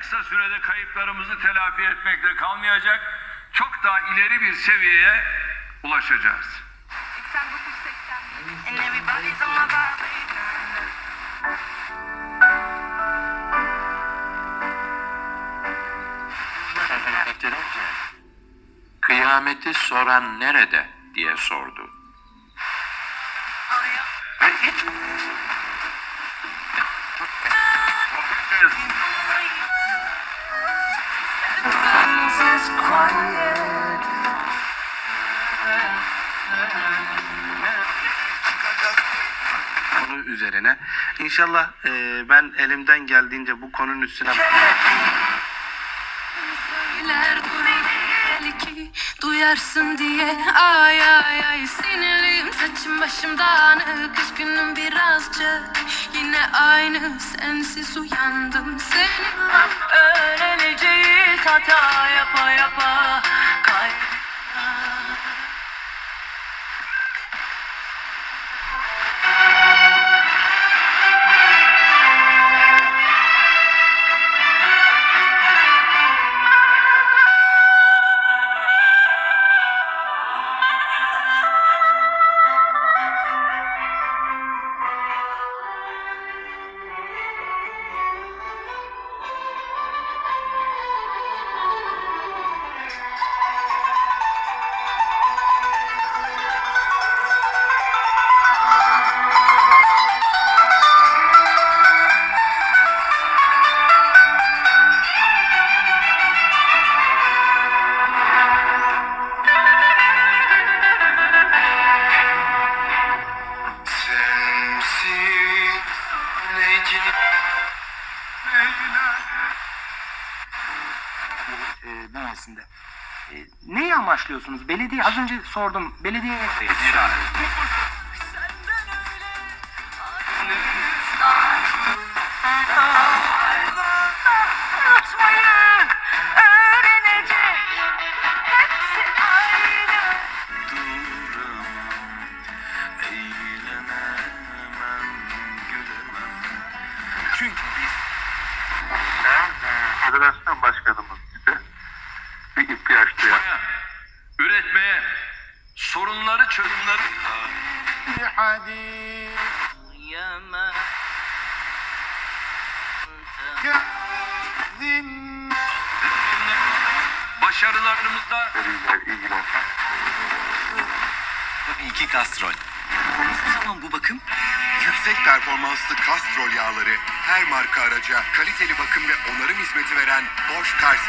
kısa sürede kayıplarımızı telafi etmekle kalmayacak, çok daha ileri bir seviyeye ulaşacağız. 89-80. And everybody's on my vibe. Kıyameti soran nerede diye sordu. Ve hiç konu üzerine. İnşallah e, ben elimden geldiğince bu konunun üstüne belki duyarsın diye. Ay ay ay sinirliyim. Saçım başım dağınık. Üzgünüm birazcık. Yine aynı sensiz uyandım. Seni Öğreneceğiz hata அப்பா e, bünyesinde. E, neyi amaçlıyorsunuz? Belediye az önce sordum. Belediye aynı Çünkü biz federasyon başkanımız çözümleri Yama başarılarımızda ilgilen. Tabii ki kastrol. O zaman bu bakım? Yüksek performanslı kastrol yağları her marka araca kaliteli bakım ve onarım hizmeti veren Bosch Carsen.